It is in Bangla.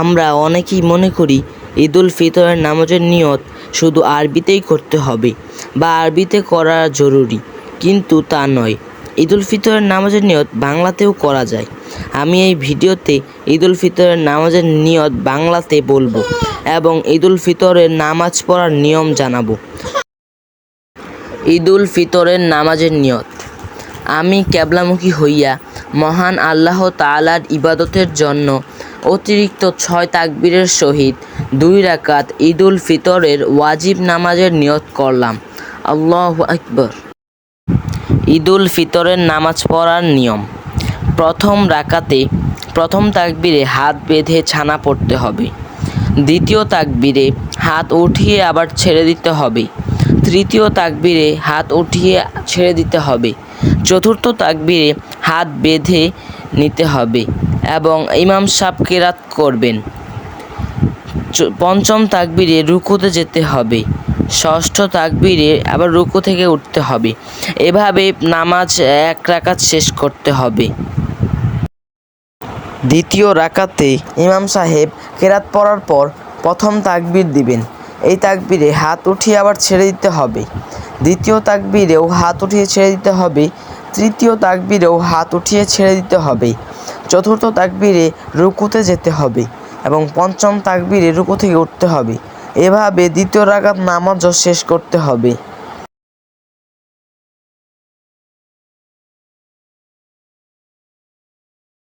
আমরা অনেকেই মনে করি ঈদুল ফিতরের নামাজের নিয়ত শুধু আরবিতেই করতে হবে বা আরবিতে করা জরুরি, কিন্তু তা নয়। ঈদুল ফিতরের নামাজের নিয়ত বাংলাতেও করা যায়। আমি এই ভিডিওতে ঈদুল ফিতরের নামাজের নিয়ত বাংলাতে বলব এবং ঈদুল ফিতরের নামাজ পড়ার নিয়ম জানাব। ঈদুল ফিতরের নামাজের নিয়ত আমি ক্যাবলামুখী হইয়া মহান আল্লাহ তাআলার ইবাদতের জন্য অতিরিক্ত ছয় তাকবীরের সহিত দুই রাকাত ঈদুল ফিতরের ওয়াজিব নামাজের নিয়ত করলাম। আল্লাহু আকবর। ঈদুল ফিতরের নামাজ পড়ার নিয়ম। প্রথম রাকাতে প্রথম তাকবীরে হাত বেঁধে ছানা পড়তে হবে। দ্বিতীয় তাকবীরে হাত উঠিয়ে আবার ছেড়ে দিতে হবে। তৃতীয় তাকবীরে হাত উঠিয়ে ছেড়ে দিতে হবে। চতুর্থ তাকবীরে হাত বেঁধে নিতে হবে এবং ইমাম সাহেব কেরাত করবেন। পঞ্চম তাকবীরে রুকুতে যেতে হবে। ষষ্ঠ তাকবীরে আবার রুকু থেকে উঠতে হবে। এভাবে নামাজ এক রাকাত শেষ করতে হবে। দ্বিতীয় রাকাতে ইমাম সাহেব কেরাত পড়ার পর প্রথম তাকবীর দিবেন। এই তাকবীরে হাত উঠিয়ে আবার ছেড়ে দিতে হবে। দ্বিতীয় তাকবীরেও হাত উঠিয়ে ছেড়ে দিতে হবে। তৃতীয় তাকবীরেও হাত উঠিয়ে ছেড়ে দিতে হবে। চতুর্থ তাকবীরে রুকুতে যেতে হবে এবং পঞ্চম তাকবীরে রুকু থেকে উঠতে হবে। এভাবে দ্বিতীয় রাকাত নামাজও শেষ করতে হবে।